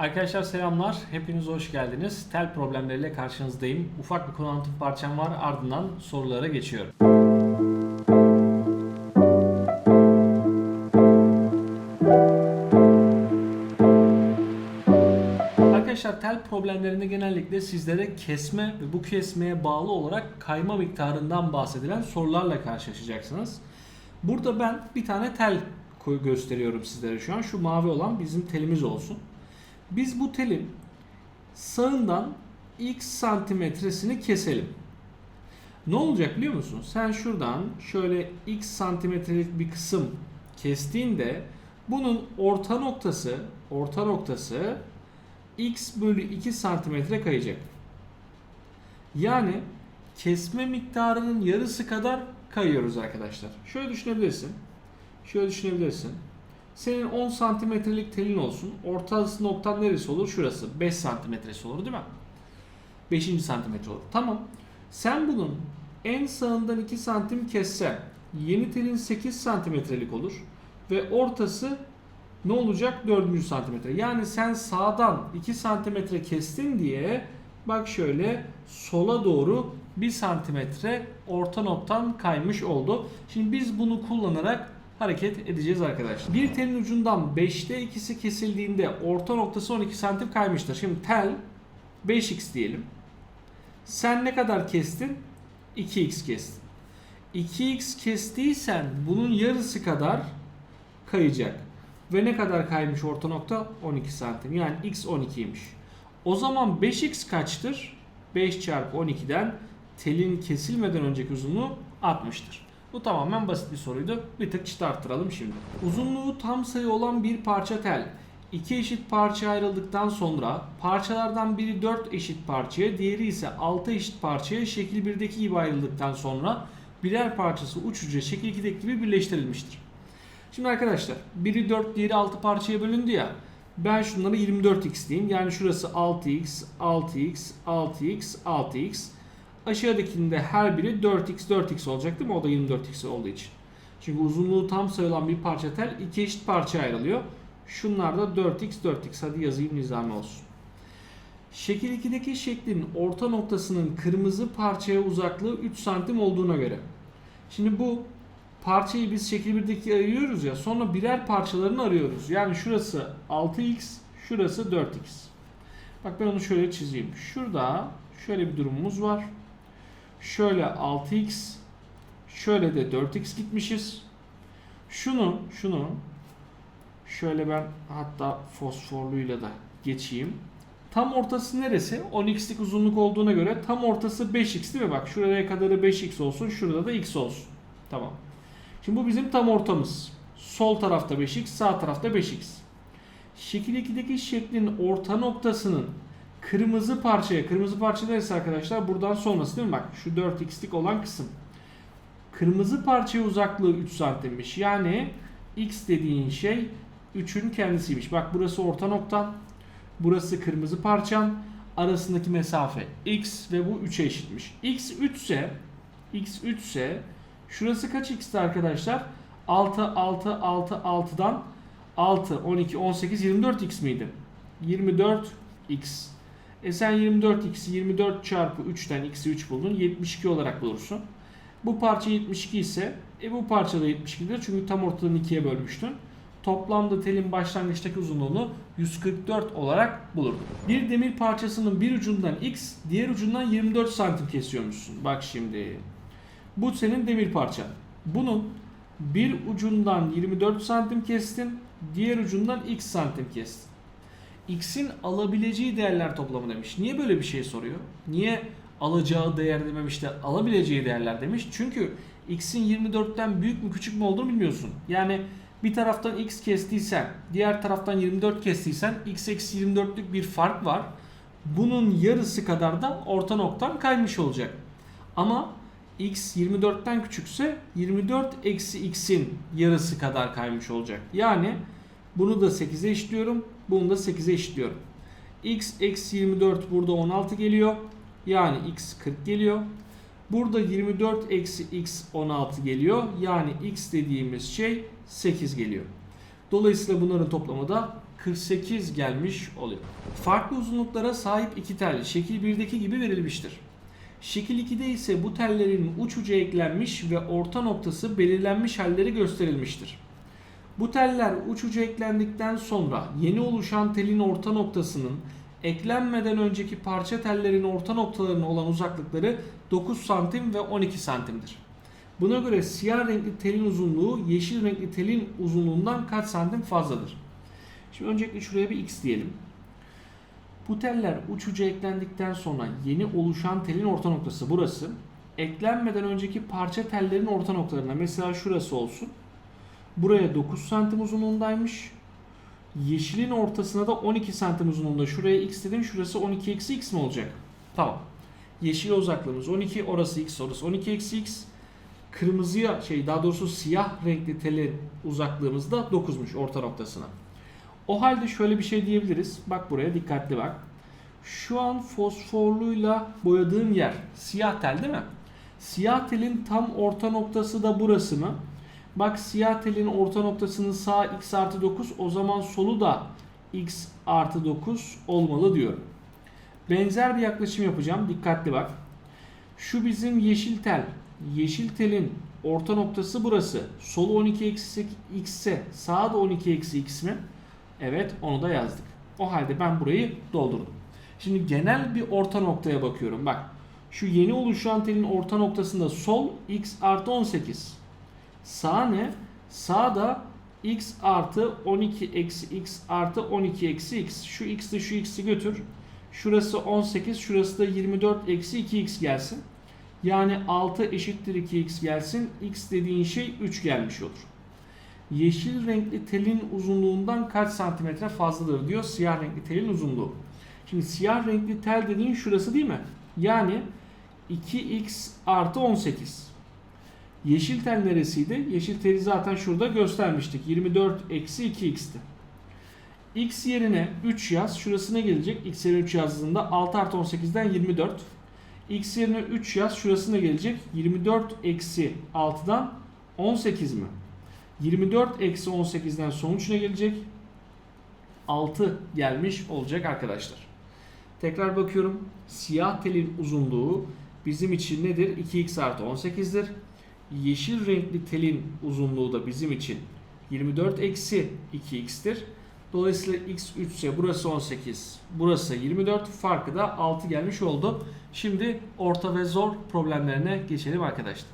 Arkadaşlar selamlar. Hepiniz hoş geldiniz. Tel problemleriyle karşınızdayım. Ufak bir konu anlatım parçam var. Ardından sorulara geçiyorum. Arkadaşlar tel problemlerinde genellikle sizlere kesme ve bu kesmeye bağlı olarak kayma miktarından bahsedilen sorularla karşılaşacaksınız. Burada ben bir tane tel gösteriyorum sizlere şu an. Şu mavi olan bizim telimiz olsun. Biz bu telin sağından x santimetresini keselim. Ne olacak biliyor musun? Sen şuradan şöyle x santimetrelik bir kısım kestiğinde bunun orta noktası orta noktası x bölü 2 santimetre kayacak. Yani kesme miktarının yarısı kadar kayıyoruz arkadaşlar. Şöyle düşünebilirsin. Şöyle düşünebilirsin. Senin 10 santimetrelik telin olsun. Orta noktan neresi olur? Şurası. 5 santimetresi olur değil mi? 5. santimetre olur. Tamam. Sen bunun en sağından 2 santim kessen yeni telin 8 santimetrelik olur. Ve ortası ne olacak? 4. santimetre. Yani sen sağdan 2 santimetre kestin diye bak şöyle sola doğru 1 santimetre orta noktan kaymış oldu. Şimdi biz bunu kullanarak hareket edeceğiz arkadaşlar. Bir telin ucundan 5'te ikisi kesildiğinde orta noktası 12 santim kaymıştır. Şimdi tel 5x diyelim. Sen ne kadar kestin? 2x kestin. 2x kestiysen bunun yarısı kadar kayacak. Ve ne kadar kaymış orta nokta? 12 santim. Yani x 12'ymiş. O zaman 5x kaçtır? 5 çarpı 12'den telin kesilmeden önceki uzunluğu 60'tır. Bu tamamen basit bir soruydu. Bir tık çıta arttıralım şimdi. Uzunluğu tam sayı olan bir parça tel. iki eşit parçaya ayrıldıktan sonra parçalardan biri 4 eşit parçaya, diğeri ise 6 eşit parçaya şekil 1'deki gibi ayrıldıktan sonra birer parçası uçuca şekil 2'deki gibi birleştirilmiştir. Şimdi arkadaşlar biri 4 diğeri 6 parçaya bölündü ya. Ben şunları 24x diyeyim. Yani şurası 6x, 6x, 6x, 6x. Aşağıdakinde her biri 4x, 4x olacak değil mi? O da 24x olduğu için. Çünkü uzunluğu tam sayılan bir parça tel iki eşit parçaya ayrılıyor. Şunlar da 4x, 4x. Hadi yazayım nizami olsun. Şekil 2'deki şeklin orta noktasının kırmızı parçaya uzaklığı 3 santim olduğuna göre. Şimdi bu parçayı biz şekil 1'deki ayırıyoruz ya sonra birer parçalarını arıyoruz. Yani şurası 6x, şurası 4x. Bak ben onu şöyle çizeyim. Şurada şöyle bir durumumuz var. Şöyle 6x, şöyle de 4x gitmişiz. Şunu, şunu şöyle ben hatta fosforluyla da geçeyim. Tam ortası neresi? 10x'lik uzunluk olduğuna göre tam ortası 5x değil mi? Bak şuraya kadarı 5x olsun, şurada da x olsun. Tamam. Şimdi bu bizim tam ortamız. Sol tarafta 5x, sağ tarafta 5x. Şekil 2'deki şeklin orta noktasının kırmızı parçaya, kırmızı parça neresi arkadaşlar? Buradan sonrası değil mi? Bak şu 4x'lik olan kısım. Kırmızı parçaya uzaklığı 3 santimmiş. Yani x dediğin şey 3'ün kendisiymiş. Bak burası orta noktan. Burası kırmızı parçan. Arasındaki mesafe x ve bu 3'e eşitmiş. x 3 ise x 3 ise Şurası kaç x'ti arkadaşlar? 6, 6, 6, 6'dan 6, 12, 18, 24x miydi? 24x. E sen 24x'i 24 çarpı 3'ten x'i 3 buldun. 72 olarak bulursun. Bu parça 72 ise e bu parça da 72'dir. Çünkü tam ortadan ikiye bölmüştün. Toplamda telin başlangıçtaki uzunluğunu 144 olarak bulurdun. Bir demir parçasının bir ucundan x, diğer ucundan 24 santim kesiyormuşsun. Bak şimdi. Bu senin demir parçan. Bunun bir ucundan 24 santim kestin, diğer ucundan x santim kestin. X'in alabileceği değerler toplamı demiş. Niye böyle bir şey soruyor? Niye alacağı değer dememiş de alabileceği değerler demiş? Çünkü x'in 24'ten büyük mü küçük mü olduğunu bilmiyorsun. Yani bir taraftan x kestiysen, diğer taraftan 24 kestiysen x eksi 24'lük bir fark var. Bunun yarısı kadar da orta noktan kaymış olacak. Ama x 24'ten küçükse 24 eksi x'in yarısı kadar kaymış olacak. Yani bunu da 8'e eşitliyorum. Bunu da 8'e eşitliyorum. x eksi 24 burada 16 geliyor. Yani x 40 geliyor. Burada 24 eksi x 16 geliyor. Yani x dediğimiz şey 8 geliyor. Dolayısıyla bunların toplamı da 48 gelmiş oluyor. Farklı uzunluklara sahip iki tel şekil 1'deki gibi verilmiştir. Şekil 2'de ise bu tellerin uç ucu eklenmiş ve orta noktası belirlenmiş halleri gösterilmiştir. Bu teller uç ucu eklendikten sonra yeni oluşan telin orta noktasının eklenmeden önceki parça tellerin orta noktalarına olan uzaklıkları 9 santim ve 12 santimdir. Buna göre siyah renkli telin uzunluğu yeşil renkli telin uzunluğundan kaç santim fazladır? Şimdi öncelikle şuraya bir x diyelim. Bu teller uç uca eklendikten sonra yeni oluşan telin orta noktası burası. Eklenmeden önceki parça tellerin orta noktalarına mesela şurası olsun. Buraya 9 santim uzunluğundaymış. Yeşilin ortasına da 12 santim uzunluğunda. Şuraya x dedim. Şurası 12 eksi x mi olacak? Tamam. Yeşil uzaklığımız 12. Orası x. Orası 12 eksi x. Kırmızıya şey daha doğrusu siyah renkli telin uzaklığımız da 9'muş orta noktasına. O halde şöyle bir şey diyebiliriz. Bak buraya dikkatli bak. Şu an fosforluyla boyadığım yer siyah tel değil mi? Siyah telin tam orta noktası da burası mı? Bak siyah telin orta noktasının sağ x artı 9 o zaman solu da x artı 9 olmalı diyorum. Benzer bir yaklaşım yapacağım. Dikkatli bak. Şu bizim yeşil tel. Yeşil telin orta noktası burası. Solu 12 eksi x ise sağa da 12 eksi x mi? Evet onu da yazdık. O halde ben burayı doldurdum. Şimdi genel bir orta noktaya bakıyorum. Bak şu yeni oluşan telin orta noktasında sol x artı 18. Sağ ne? Sağda x artı 12 eksi x artı 12 eksi x. Şu x'li şu x'i götür. Şurası 18, şurası da 24 eksi 2x gelsin. Yani 6 eşittir 2x gelsin. x dediğin şey 3 gelmiş olur. Yeşil renkli telin uzunluğundan kaç santimetre fazladır diyor siyah renkli telin uzunluğu. Şimdi siyah renkli tel dediğin şurası değil mi? Yani 2x artı 18. Yeşil tel neresiydi? Yeşil teli zaten şurada göstermiştik. 24 eksi 2x'ti. x yerine 3 yaz. Şurası ne gelecek? x yerine 3 yazdığında 6 artı 18'den 24. x yerine 3 yaz. Şurası ne gelecek? 24 eksi 6'dan 18 mi? 24 eksi 18'den sonuç ne gelecek? 6 gelmiş olacak arkadaşlar. Tekrar bakıyorum. Siyah telin uzunluğu bizim için nedir? 2x artı 18'dir. Yeşil renkli telin uzunluğu da bizim için 24 eksi 2x'tir. Dolayısıyla x 3 ise burası 18, burası 24. Farkı da 6 gelmiş oldu. Şimdi orta ve zor problemlerine geçelim arkadaşlar.